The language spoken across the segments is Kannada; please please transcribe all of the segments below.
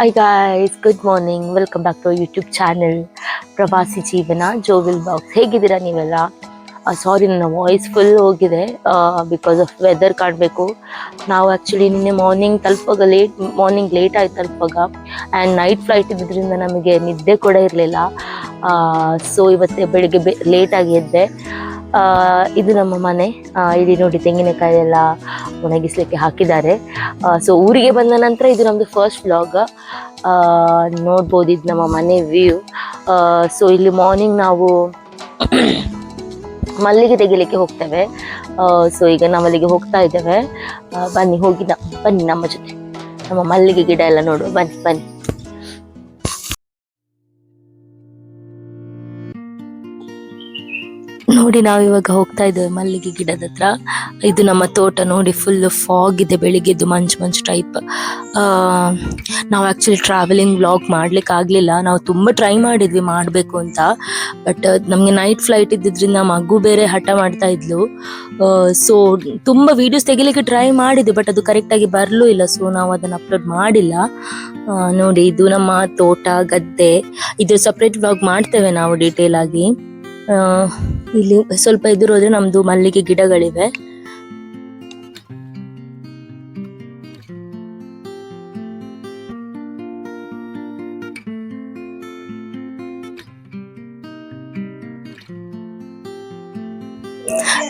Hi guys good morning welcome back to YouTube channel Pravasi Jeevana ಜೋವಿಲ್ ಬಾಕ್ಸ್ ಹೇಗಿದ್ದೀರಾ ನೀವೆಲ್ಲ? ಸಾರಿ ನನ್ನ ವಾಯ್ಸ್ ಫುಲ್ ಹೋಗಿದೆ. ಬಿಕಾಸ್ ಆಫ್ ವೆದರ್ ಕಾಣಬೇಕು. ನಾವು ಆ್ಯಕ್ಚುಲಿ ನಿನ್ನೆ ಮಾರ್ನಿಂಗ್ ತಲುಪಾಗ ಲೇಟ್ ಮಾರ್ನಿಂಗ್ ಲೇಟ್ ಆಯ್ತು ತಲುಪಾಗ. ಆ್ಯಂಡ್ ನೈಟ್ ಫ್ಲೈಟ್ ಇದ್ದಿದ್ದರಿಂದ ನಮಗೆ ನಿದ್ದೆ ಕೂಡ ಇರಲಿಲ್ಲ. ಸೊ ಇವತ್ತೇ ಬೆಳಿಗ್ಗೆ ಬೆ ಲೇಟಾಗಿ ಎದ್ದೆ. ಇದು ನಮ್ಮ ಮನೆ. ಇಲ್ಲಿ ನೋಡಿ ತೆಂಗಿನಕಾಯಿ ಎಲ್ಲ ಒಣಗಿಸ್ಲಿಕ್ಕೆ ಹಾಕಿದ್ದಾರೆ. ಸೊ ಊರಿಗೆ ಬಂದ ನಂತರ ಇದು ನಮ್ದು ಫಸ್ಟ್ ಬ್ಲಾಗ್ ನೋಡ್ಬೋದು ಇದು ನಮ್ಮ ಮನೆ ವ್ಯೂ ಸೊ ಇಲ್ಲಿ ಮಾರ್ನಿಂಗ್ ನಾವು ಮಲ್ಲಿಗೆ ತೆಗಿಲಿಕ್ಕೆ ಹೋಗ್ತೇವೆ. ಸೊ ಈಗ ನಾವು ಅಲ್ಲಿಗೆ ಹೋಗ್ತಾ ಇದ್ದೇವೆ. ಬನ್ನಿ ಹೋಗಿ ಬನ್ನಿ ನಮ್ಮ ಜೊತೆ. ನಮ್ಮ ಮಲ್ಲಿಗೆ ಗಿಡ ಎಲ್ಲ ನೋಡುವ ಬನ್ನಿ ಬನ್ನಿ. ನೋಡಿ ನಾವು ಇವಾಗ ಹೋಗ್ತಾ ಇದ್ದೇವೆ ಮಲ್ಲಿಗೆ ಗಿಡದ ಹತ್ರ. ಇದು ನಮ್ಮ ತೋಟ ನೋಡಿ ಫುಲ್ ಫಾಗ್ ಇದೆ ಬೆಳಿಗ್ಗೆದ್ದು ಮಂಜು ಮಂಜು ಟೈಪ್ ನಾವು ಆಕ್ಚುಲಿ ಟ್ರಾವೆಲಿಂಗ್ ವ್ಲಾಗ್ ಮಾಡ್ಲಿಕ್ಕೆ ಆಗ್ಲಿಲ್ಲ. ನಾವು ತುಂಬಾ ಟ್ರೈ ಮಾಡಿದ್ವಿ ಮಾಡಬೇಕು ಅಂತ. ಬಟ್ ನಮಗೆ ನೈಟ್ ಫ್ಲೈಟ್ ಇದ್ದಿದ್ರಿಂದ ಮಗು ಬೇರೆ ಹಠ ಮಾಡ್ತಾ ಇದ್ಲು. ಸೊ ತುಂಬಾ ವಿಡಿಯೋಸ್ ತೆಗಿಲಿಕ್ಕೆ ಟ್ರೈ ಮಾಡಿದ್ವಿ ಬಟ್ ಅದು ಕರೆಕ್ಟ್ ಆಗಿ ಬರ್ಲೂ ಇಲ್ಲ. ಸೊ ನಾವು ಅದನ್ನ ಅಪ್ಲೋಡ್ ಮಾಡಿಲ್ಲ. ನೋಡಿ ಇದು ನಮ್ಮ ತೋಟ ಗದ್ದೆ. ಇದು ಸಪ್ರೇಟ್ ವ್ಲಾಗ್ ಮಾಡ್ತೇವೆ ನಾವು ಡೀಟೇಲ್ ಆಗಿ. ಆ, ಇಲ್ಲಿ ಸ್ವಲ್ಪ ಎದುರೋದ್ರೆ ನಮ್ದು ಮಲ್ಲಿಗೆ ಗಿಡಗಳಿವೆ.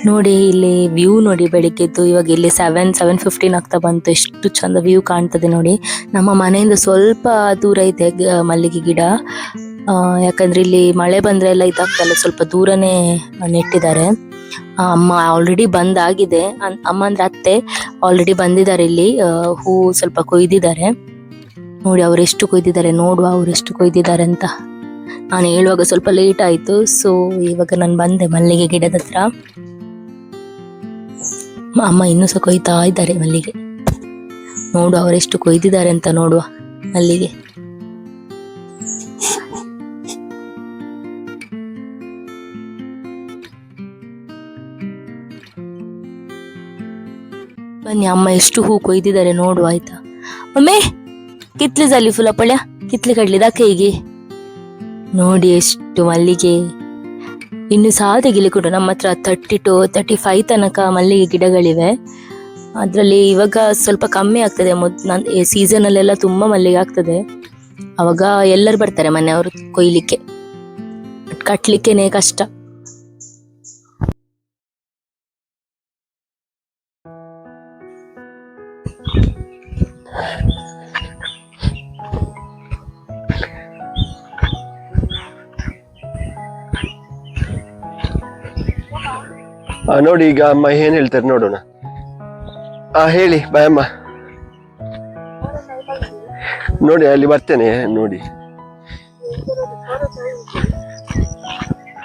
ನೋಡಿ, ಇಲ್ಲಿ ವ್ಯೂ ನೋಡಿ ಬೆಳಿಗ್ಗೆದ್ದು. ಇವಾಗ ಇಲ್ಲಿ ಸೆವೆನ್ ಸೆವೆನ್ ಫಿಫ್ಟೀನ್ ಆಗ್ತಾ ಬಂತು. ಎಷ್ಟು ಚಂದ ವ್ಯೂ ಕಾಣ್ತದೆ ನೋಡಿ. ನಮ್ಮ ಮನೆಯಿಂದ ಸ್ವಲ್ಪ ದೂರ ಇದೆ ಮಲ್ಲಿಗೆ ಗಿಡ. ಯಾಕಂದ್ರೆ ಇಲ್ಲಿ ಮಳೆ ಬಂದ್ರೆ ಎಲ್ಲ ಇದಾಗ್ತಲ್ಲ, ಸ್ವಲ್ಪ ದೂರನೇ ನೆಟ್ಟಿದ್ದಾರೆ ಅಮ್ಮ ಆಲ್ರೆಡಿ ಬಂದಾಗಿದೆ. ಅಮ್ಮ ಅಂದ್ರೆ ಅತ್ತೆ ಆಲ್ರೆಡಿ ಬಂದಿದ್ದಾರೆ ಇಲ್ಲಿ. ಹೂ ಸ್ವಲ್ಪ ಕೊಯ್ದಿದ್ದಾರೆ. ನೋಡಿ ಅವರೆಷ್ಟು ಕೊಯ್ದಿದ್ದಾರೆ, ನೋಡುವ ಅವರೆಷ್ಟು ಕೊಯ್ದಿದ್ದಾರೆ ಅಂತ. ನಾನು ಹೇಳುವಾಗ ಸ್ವಲ್ಪ ಲೇಟ್ ಆಯ್ತು. ಸೊ ಇವಾಗ ನಾನು ಬಂದೆ ಮಲ್ಲಿಗೆ ಗಿಡದ ಹತ್ರ. ಅಮ್ಮ ಇನ್ನೂ ಸಹ ಕೊಯ್ತಾ ಇದ್ದಾರೆ ಮಲ್ಲಿಗೆ. ನೋಡು ಅವರೆಷ್ಟು ಕೊಯ್ದಿದ್ದಾರೆ ಅಂತ ನೋಡುವ ಮಲ್ಲಿಗೆ. ಬನ್ನಿ, ಅಮ್ಮ ಎಷ್ಟು ಹೂ ಕೊಯ್ದಿದ್ದಾರೆ ನೋಡು, ಆಯ್ತಾ? ಒಮ್ಮೆ, ಕಿತ್ಲಿ ಜಲ್ಲಿ ಫುಲ್ ಪಳ್ಯ ಕಿತ್ಲಿ ಕಡ್ಲಿದ ಕೈಗೆ? ನೋಡಿ ಎಷ್ಟು ಮಲ್ಲಿಗೆ. ಇನ್ನು ಸಹ ತೆಗಿಲಿಕ್ಕೆ ಉಂಟು ನಮ್ಮ ಹತ್ರ ತರ್ಟಿ ಟು ತರ್ಟಿ ಫೈವ್ ತನಕ ಮಲ್ಲಿಗೆ ಗಿಡಗಳಿವೆ. ಅದರಲ್ಲಿ ಇವಾಗ ಸ್ವಲ್ಪ ಕಮ್ಮಿ ಆಗ್ತದೆ, ಮೊದ್ ಸೀಸನ್ ಸೀಸನಲ್ಲೆಲ್ಲ ತುಂಬಾ ಮಲ್ಲಿಗೆ ಆಗ್ತದೆ. ಅವಾಗ ಎಲ್ಲರೂ ಬರ್ತಾರೆ ಮನೆಯವರು ಕೊಯ್ಲಿಕ್ಕೆ. ಕಟ್ಲಿಕ್ಕೆನೆ ಕಷ್ಟ. ನೋಡಿ ಈಗ ಅಮ್ಮ ಏನ್ ಹೇಳ್ತಾರೆ ನೋಡೋಣ. ಆ ಹೇಳಿ ಬಾಯಮ್ಮ ನೋಡಿ ಅಲ್ಲಿ ಬರ್ತೇನೆ ನೋಡಿ.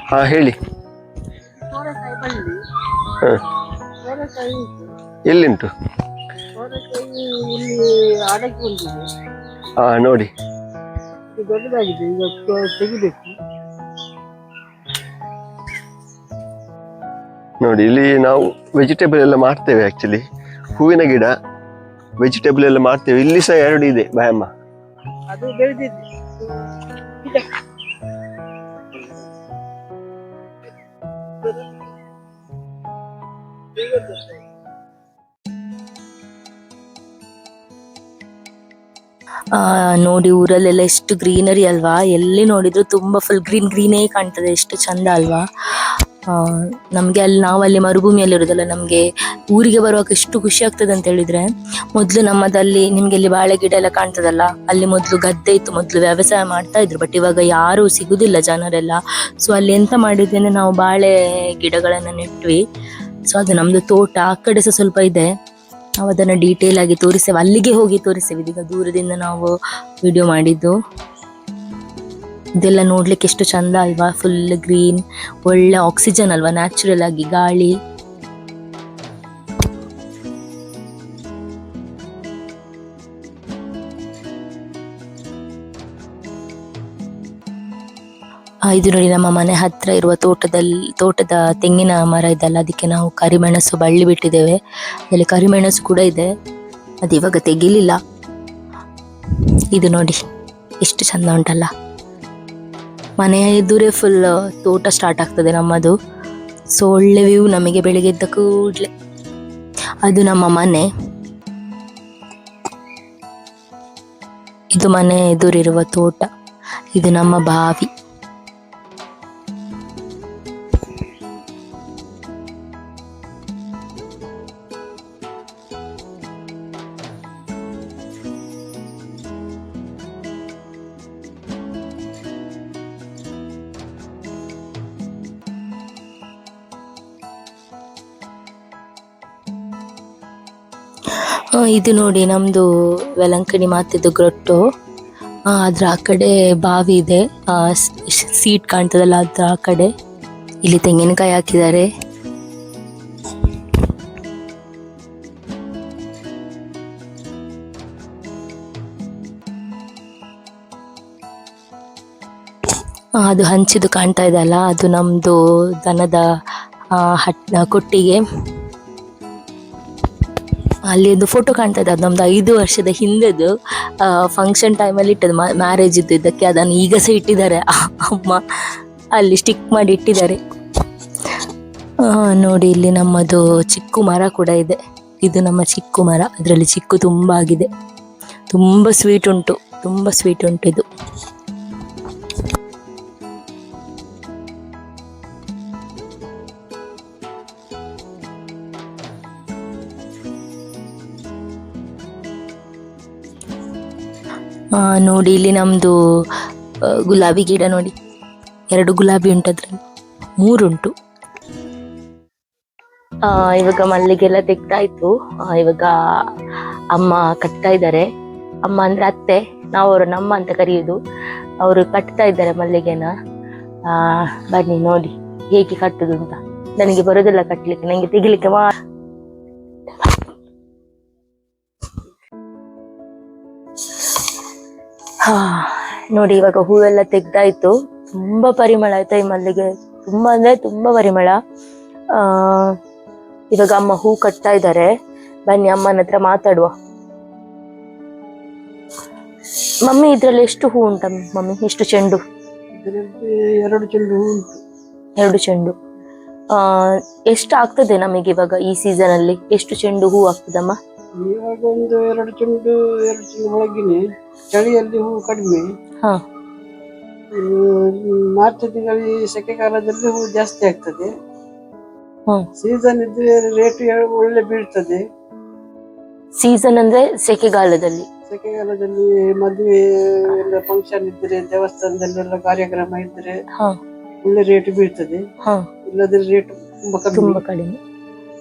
ಹಾ ಹೇಳಿ. ಬಳ್ಳಿ. ಉಂಟು ಇಲ್ಲಿ ಅಡಗಿ ಬಂದಿದೆ ಹಾ ನೋಡಿ. ಇದು ದೊಡ್ಡದಾಗಿದೆ ಈಗ ತೆಗಿಬೇಕು. ನೋಡಿ ಇಲ್ಲಿ ನಾವು ವೆಜಿಟೇಬಲ್ ಎಲ್ಲ ಮಾಡ್ತೇವೆ ಆಕ್ಚುಲಿ ಹೂವಿನ ಗಿಡ ವೆಜಿಟೇಬಲ್ ಎಲ್ಲ ಮಾಡ್ತೇವೆ. ಇಲ್ಲಿ ಸಹ ಎರಡು ಇದೆ ಬಾಯಮ್ಮ. ಅದು ಬೆಳೆದಿದೆ. ಇದೆ. ಆ, ನೋಡಿ ಊರಲ್ಲೆಲ್ಲ ಎಷ್ಟು ಗ್ರೀನರಿ ಅಲ್ವಾ? ಎಲ್ಲಿ ನೋಡಿದ್ರು ತುಂಬಾ ಫುಲ್ ಗ್ರೀನ್ ಗ್ರೀನೇ ಕಾಣ್ತದೆ, ಎಷ್ಟು ಚಂದ ಅಲ್ವಾ? ನಮ್ಗೆ ಅಲ್ಲಿ ನಾವು ಅಲ್ಲಿ ಮರುಭೂಮಿಯಲ್ಲಿ ಇರೋದಲ್ಲ, ನಮ್ಗೆ ಊರಿಗೆ ಬರುವಾಗ ಎಷ್ಟು ಖುಷಿ ಆಗ್ತದೆ ಅಂತ ಹೇಳಿದ್ರೆ, ಮೊದ್ಲು ನಮ್ಮದಲ್ಲಿ ನಿಮ್ಗೆ ಇಲ್ಲಿ ಬಾಳೆ ಗಿಡ ಎಲ್ಲ ಕಾಣ್ತದಲ್ಲ, ಅಲ್ಲಿ ಮೊದ್ಲು ಗದ್ದೆ ಇತ್ತು, ಮೊದ್ಲು ವ್ಯವಸಾಯ ಮಾಡ್ತಾ ಇದ್ರು ಬಟ್ ಇವಾಗ ಯಾರು ಸಿಗುದಿಲ್ಲ ಜನರೆಲ್ಲ. ಸೊ ಅಲ್ಲಿ ಎಂತ ಮಾಡಿದ್ವಿ ಅಂದ್ರೆ ನಾವು ಬಾಳೆ ಗಿಡಗಳನ್ನ ನೆಟ್ವಿ. ಸೊ ಅದು ನಮ್ದು ತೋಟ, ಆ ಕಡೆ ಸ್ವಲ್ಪ ಇದೆ. ನಾವು ಅದನ್ನು ಡೀಟೇಲ್ ಆಗಿ ತೋರಿಸ್ತೇವೆ ಅಲ್ಲಿಗೆ ಹೋಗಿ ತೋರಿಸ್ತೇವೆ ಇದೀಗ ದೂರದಿಂದ ನಾವು ವಿಡಿಯೋ ಮಾಡಿದ್ದು. ಇದೆಲ್ಲ ನೋಡ್ಲಿಕ್ಕೆ ಎಷ್ಟು ಚಂದ ಅಲ್ವಾ? ಫುಲ್ ಗ್ರೀನ್ ಒಳ್ಳೆ ಆಕ್ಸಿಜನ್ ಅಲ್ವಾ? ನ್ಯಾಚುರಲ್ ಆಗಿ ಗಾಳಿ. ಇದು ನೋಡಿ, ನಮ್ಮ ಮನೆ ಹತ್ರ ಇರುವ ತೋಟದಲ್ಲಿ ತೋಟದ ತೆಂಗಿನ ಮರ ಇದೆಲ್ಲ, ಅದಕ್ಕೆ ನಾವು ಕರಿಮೆಣಸು ಬಳ್ಳಿ ಬಿಟ್ಟಿದ್ದೇವೆ. ಅಲ್ಲಿ ಕರಿಮೆಣಸು ಕೂಡ ಇದೆ. ಅದು ಇವಾಗ ತೆಗಿಲಿಲ್ಲ. ಇದು ನೋಡಿ, ಎಷ್ಟು ಚಂದ ಉಂಟಲ್ಲ. ಮನೆಯ ಎದುರೇ ಫುಲ್ ತೋಟ ಸ್ಟಾರ್ಟ್ ಆಗ್ತದೆ ನಮ್ಮದು. ಸೊ ಒಳ್ಳೆ ವ್ಯೂ ನಮಗೆ ಬೆಳಿಗ್ಗೆ ಎದ್ದ ಕೂಡಲೇ. ಅದು ನಮ್ಮ ಮನೆ. ಇದು ಮನೆ ಎದುರಿರುವ ತೋಟ. ಇದು ನಮ್ಮ ಬಾವಿ. ಇದು ನೋಡಿ ನಮ್ದು ವೆಲಂಕಣಿ ಮಾತಿದ್ದು ಗ್ರೊಟ್ಟು. ಅದ್ರ ಆ ಕಡೆ ಬಾವಿ ಇದೆ. ಸೀಟ್ ಕಾಣ್ತದಲ್ಲ ಅದ್ರ ಆ ಕಡೆ. ಇಲ್ಲಿ ತೆಂಗಿನಕಾಯಿ ಹಾಕಿದ್ದಾರೆ. ಅದು ಹಂಚಿದ್ದು ಕಾಣ್ತಾ ಇದೆಯಲ್ಲ ಅದು ನಮ್ದು ದನದ ಹಟ್ ಕೊಟ್ಟಿಗೆ. ಅಲ್ಲಿ ಒಂದು ಫೋಟೋ ಕಾಣ್ತಾ ಇದೆ ಅದು ನಮ್ದು ಐದು ವರ್ಷದ ಹಿಂದೆದು ಫಂಕ್ಷನ್ ಟೈಮಲ್ಲಿ ಇಟ್ಟದ್ದು ಮ್ಯಾರೇಜ್ ಇದ್ದು, ಇದಕ್ಕೆ ಅದನ್ನು ಈಗ ಸಹ ಇಟ್ಟಿದ್ದಾರೆ. ಅಮ್ಮ ಅಲ್ಲಿ ಸ್ಟಿಕ್ ಮಾಡಿ ಇಟ್ಟಿದ್ದಾರೆ. ನೋಡಿ ಇಲ್ಲಿ ನಮ್ಮದು ಚಿಕ್ಕು ಮರ ಕೂಡ ಇದೆ. ಇದು ನಮ್ಮ ಚಿಕ್ಕು ಮರ. ಅದರಲ್ಲಿ ಚಿಕ್ಕು ತುಂಬ ಆಗಿದೆ ತುಂಬ ಸ್ವೀಟ್ ಉಂಟು. ತುಂಬ ಸ್ವೀಟ್ ಉಂಟು ಇದು. ನೋಡಿ ಇಲ್ಲಿ ನಮ್ದು ಗುಲಾಬಿ ಗಿಡ ನೋಡಿ. ಎರಡು ಗುಲಾಬಿ ಉಂಟು ಅದ್ರಲ್ಲಿ ಮೂರುಂಟು ಇವಾಗ ಮಲ್ಲಿಗೆಲ್ಲ ತೆಗ್ದಾಯ್ತು. ಆ, ಇವಾಗ ಅಮ್ಮ ಕಟ್ತಾ ಇದ್ದಾರೆ. ಅಮ್ಮ ಅಂದ್ರೆ ಅತ್ತೆ. ನಾವು ಅವರು ನಮ್ಮ ಅಂತ ಕರೆಯುದು. ಅವರು ಕಟ್ತಾ ಇದ್ದಾರೆ ಮಲ್ಲಿಗೆನ. ಬನ್ನಿ ನೋಡಿ ಹೇಗೆ ಕಟ್ಟುದು ಅಂತ. ನನಗೆ ಬರೋದಿಲ್ಲ ಕಟ್ಲಿಕ್ಕೆ. ನನಗೆ ತೆಗಿಲಿಕ್ಕೆ ಹಾ ನೋಡಿ ಇವಾಗ ಹೂವೆಲ್ಲ ತೆಗ್ದಾಯ್ತು. ತುಂಬಾ ಪರಿಮಳ ಆಯ್ತಾ ಈ ಮಲ್ಲಿಗೆ. ತುಂಬಾ ಅಂದ್ರೆ ತುಂಬಾ ಪರಿಮಳ. ಆ ಇವಾಗ ಅಮ್ಮ ಹೂ ಕಟ್ತಾ ಇದ್ದಾರೆ. ಬನ್ನಿ ಅಮ್ಮನ ಹತ್ರ ಮಾತಾಡುವ. ಮಮ್ಮಿ ಇದ್ರಲ್ಲಿ ಎಷ್ಟು ಹೂ ಉಂಟ ಮಮ್ಮಿ? ಎಷ್ಟು ಚೆಂಡು? ಎರಡು ಚೆಂಡು ಹೂ ಉಂಟು. ಎರಡು ಚೆಂಡು. ಆ ಎಷ್ಟು ಆಗ್ತದೆ ನಮಗೆ ಇವಾಗ ಈ ಸೀಸನ್ ಅಲ್ಲಿ? ಎಷ್ಟು ಚೆಂಡು ಹೂ ಆಗ್ತದಮ್ಮ? ಇವಾಗ ಒಂದು ಎರಡು ಚೆಂಡು ಎರಡು ತಿಂಗಳ ಒಳಗಿನೇ ಚಳಿಯಲ್ಲಿ ಹೂ ಕಡಿಮೆ. ಹಾ. ಹ್ಮ್, ಮಾರ್ಚ್ ತಿಂಗಳಲ್ಲಿ ಸೆಕೆಗಾಲದಲ್ಲಿ ಹೂ ಜಾಸ್ತಿ ಆಗ್ತದೆ. ಹ್ಮ್ ಸೀಸನ್ ಇದ್ರೆ ರೇಟ್ ಒಳ್ಳೆ ಬೀಳ್ತದೆ. ಸೀಸನ್ ಅಂದ್ರೆ ಸೆಕೆಗಾಲದಲ್ಲಿ. ಸೆಕೆಗಾಲದಲ್ಲಿ ಮದುವೆ ಎಲ್ಲ ಫಂಕ್ಷನ್ ಇದ್ರೆ ದೇವಸ್ಥಾನದಲ್ಲೆಲ್ಲ ಕಾರ್ಯಕ್ರಮ ಇದ್ರೆ ಹಾ. ಒಳ್ಳೆ ರೇಟ್ ಬೀಳ್ತದೆ. ಹಾ. ಇಲ್ಲದ್ರೆ ರೇಟ್ ತುಂಬಾ ಕಮ್ಮಿ ತುಂಬಾ ಕಡಿಮೆ.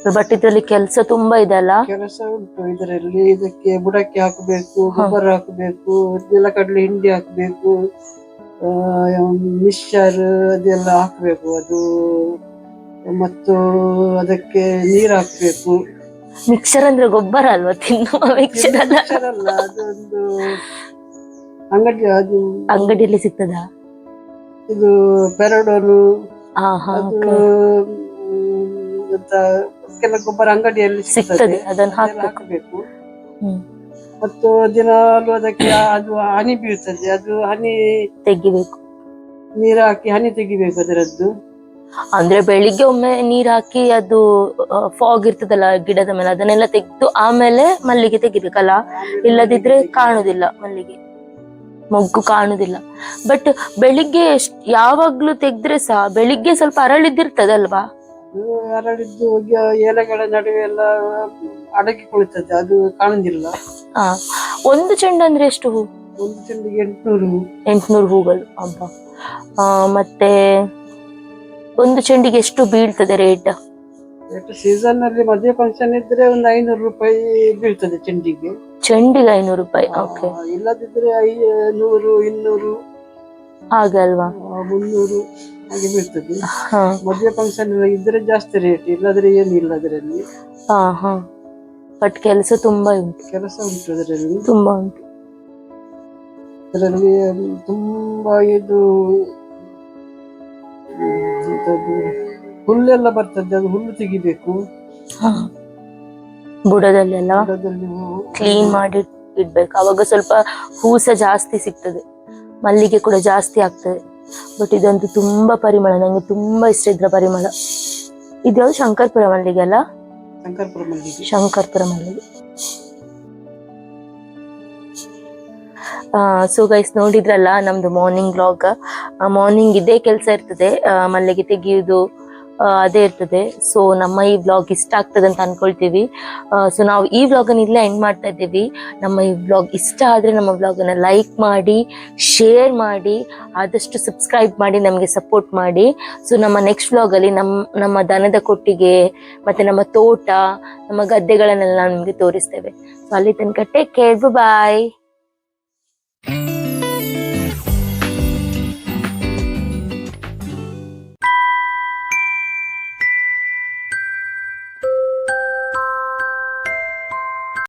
ಬಟ್ ಇದ್ರಲ್ಲಿ ಕೆಲಸ ತುಂಬಾ ಇದೆ ಅಲ್ಲ ಕೆಲಸ ಉಂಟು ಇದರಲ್ಲಿ ಇದಕ್ಕೆ ಬುಡಕ್ಕೆ ಹಾಕಬೇಕು ಗೊಬ್ಬರ ಹಾಕಬೇಕು ನೆಲಕಡಲೆ ಹಿಂಡಿ ಹಾಕಬೇಕು ಮಿಕ್ಸರ್ ಅದೆಲ್ಲ ಹಾಕಬೇಕು ಅದು ಮತ್ತು ಅದಕ್ಕೆ ನೀರ್ ಹಾಕಬೇಕು. ಮಿಕ್ಸರ್ ಅಂದ್ರೆ ಗೊಬ್ಬರ ಅಲ್ವಾ ತಿನ್ನುವ ಮಿಕ್ಸರ್ ಅಲ್ಲ? ಮಿಕ್ಸರ್ ಅಲ್ಲ ಅದೊಂದು ಅಂಗಡಿ ಅದು ಅಂಗಡಿಯಲ್ಲಿ ಸಿಗ್ತದ? ಇದು ಪೆರಡೋನು ಅದು ಕೆಲ ಗೊಬ್ಬರ ಅಂಗಡಿಯಲ್ಲಿ ಸಿಗ್ತದೆ. ಅದನ್ನು ಹಾಕ್ಬೇಕು. ಮತ್ತು ದಿನಾಲು ಅದಕ್ಕೆ ಅದು ಹನಿ ಬೀಳ್ತದೆ. ಅದು ಹನಿ ತೆಗಿಬೇಕು. ನೀರು ಹಾಕಿ ಹನಿ ತೆಗಿಬೇಕು ಅದರದ್ದು. ಅಂದ್ರೆ ಬೆಳಿಗ್ಗೆ ಒಮ್ಮೆ ನೀರ್ ಹಾಕಿ ಅದು ಫಾಗ್ ಇರ್ತದಲ್ಲ ಗಿಡದ ಮೇಲೆ ಅದನ್ನೆಲ್ಲ ತೆಗೆದು ಆಮೇಲೆ ಮಲ್ಲಿಗೆ ತೆಗಿಬೇಕಲ್ಲ? ಇಲ್ಲದಿದ್ರೆ ಕಾಣುದಿಲ್ಲ ಮಲ್ಲಿಗೆ. ಮೊಗ್ಗು ಕಾಣುದಿಲ್ಲ. ಬಟ್ ಬೆಳಿಗ್ಗೆ ಯಾವಾಗ್ಲೂ ತೆಗ್ದ್ರೆ ಸಹ ಬೆಳಿಗ್ಗೆ ಸ್ವಲ್ಪ ಅರಳಿದ್ದಿರ್ತದಲ್ವಾ? ಹರಡಿದ್ದು ಎಲೆಗಳ ನಡುವೆ ಎಲ್ಲ ಅಡಗಿ ಕುಳಿತದೆ ಅದು ಕಾಣುದಿಲ್ಲ. ಆ, ಒಂದು ಚೆಂಡು ಅಂದ್ರೆ ಎಷ್ಟು ಹೂ? ಒಂದು ಚೆಂಡಿಗೆ ಎಂಟ್ನೂರು ಎಂಟ್ನೂರು ಹೂಗಳು. ಹಬ್ಬ ಆ, ಮತ್ತೆ ಒಂದು ಚೆಂಡಿಗೆ ಎಷ್ಟು ಬೀಳ್ತದೆ ರೇಟ್? ಸೀಸನ್ ಅಲ್ಲಿ ಮದುವೆ ಫಂಕ್ಷನ್ ಇದ್ರೆ ಒಂದು ಐನೂರು ರೂಪಾಯಿ ಬೀಳ್ತದೆ ಚೆಂಡಿಗೆ. ಚೆಂಡಿಗೆ ಐನೂರು ರೂಪಾಯಿ ಓಕೆ ಆ, ಇಲ್ಲದಿದ್ರೆ ಐ ನೂರು ಇನ್ನೂರು ಹಾಗೆ ಅಲ್ವಾ? ಆ, ಮುನ್ನೂರು. ಹಾಗೆ ಬೀಳ್ತದೆ. ಹಾ. ಮದುವೆ ಫಂಕ್ಷನ್ ಇದ್ರೆ ಜಾಸ್ತಿ ರೇಟ್ ಇಲ್ಲದ್ರೆ ಏನಿಲ್ಲ ಅದರಲ್ಲಿ. ಹಾ ಹಾ. ಬಟ್ ಕೆಲಸ ತುಂಬಾ ಉಂಟು. ಕೆಲಸ ಉಂಟು ಅದರಲ್ಲಿ. ತುಂಬಾ ಉಂಟು. ಅದರಲ್ಲಿ ತುಂಬಾ ಇದು ಎಂತದು, ಹುಲ್ಲೆಲ್ಲ ಬರ್ತದೆ ಅದು ಹುಲ್ಲು ತೆಗಿಬೇಕು. ಹಾ. ಬುಡದಲ್ಲೆಲ್ಲ ಅದರಲ್ಲಿ ಹೂ- ಕ್ಲೀನ್ ಮಾಡಿ ಇಡ್ಬೇಕು. ಅವಾಗ ಸ್ವಲ್ಪ ಹೂಸ ಸಹ ಜಾಸ್ತಿ ಸಿಗ್ತದೆ. ಮಲ್ಲಿಗೆ ಕೂಡ ಜಾಸ್ತಿ ಆಗ್ತದೆ. ಬಟ್ ಇದಂತೂ ತುಂಬಾ ಪರಿಮಳ ನಂಗೆ ತುಂಬಾ ಇಷ್ಟ ಇದ್ರ ಪರಿಮಳ. ಇದ್ಯಾವ್ದು ಶಂಕರ್ಪುರ ಮಲ್ಲಿಗೆ ಅಲ್ಲ? ಶಂಕರ್ಪುರ ಮಲ್ಲಿಗೆ. ಶಂಕರ್ಪುರ ಮಲ್ಲಿಗೆ. ಸೊ ಗೈಸ್ ನೋಡಿದ್ರಲ್ಲ ನಮ್ದು ಮಾರ್ನಿಂಗ್ ಬ್ಲಾಗ್ ಮಾರ್ನಿಂಗ್ ಇದೇ ಕೆಲಸ ಇರ್ತದೆ. ಮಲ್ಲಿಗೆ ತೆಗೆಯುವುದು ಆ, ಅದೇ ಇರ್ತದೆ. ಸೊ ನಮ್ಮ ಈ ವ್ಲಾಗ್ ಇಷ್ಟ ಆಗ್ತದೆ ಅಂತ ಅನ್ಕೊಳ್ತೀವಿ. ಸೊ ನಾವು ಈ ವ್ಲಾಗ್ ಅನ್ನು ಇಲ್ಲೇ ಎಂಡ್ ಮಾಡ್ತಾ ಇದ್ದೀವಿ. ನಮ್ಮ ಈ ವ್ಲಾಗ್ ಇಷ್ಟ ಆದ್ರೆ ನಮ್ಮ ವ್ಲಾಗ್ ಅನ್ನ ಲೈಕ್ ಮಾಡಿ ಶೇರ್ ಮಾಡಿ, ಆದಷ್ಟು ಸಬ್ಸ್ಕ್ರೈಬ್ ಮಾಡಿ, ನಮಗೆ ಸಪೋರ್ಟ್ ಮಾಡಿ. ಸೊ ನಮ್ಮ ನೆಕ್ಸ್ಟ್ ವ್ಲಾಗ್ ಅಲ್ಲಿ ನಮ್ಮ ನಮ್ಮ ದನದ ಕೊಟ್ಟಿಗೆ, ಮತ್ತೆ ನಮ್ಮ ತೋಟ, ನಮ್ಮ ಗದ್ದೆಗಳನ್ನೆಲ್ಲ ನಿಮಗೆ ತೋರಿಸ್ತೇವೆ. ಸೊ ಅಲ್ಲಿ ತನಕ ಟೇಕ್ ಕೇರ್ ಬಾಯ್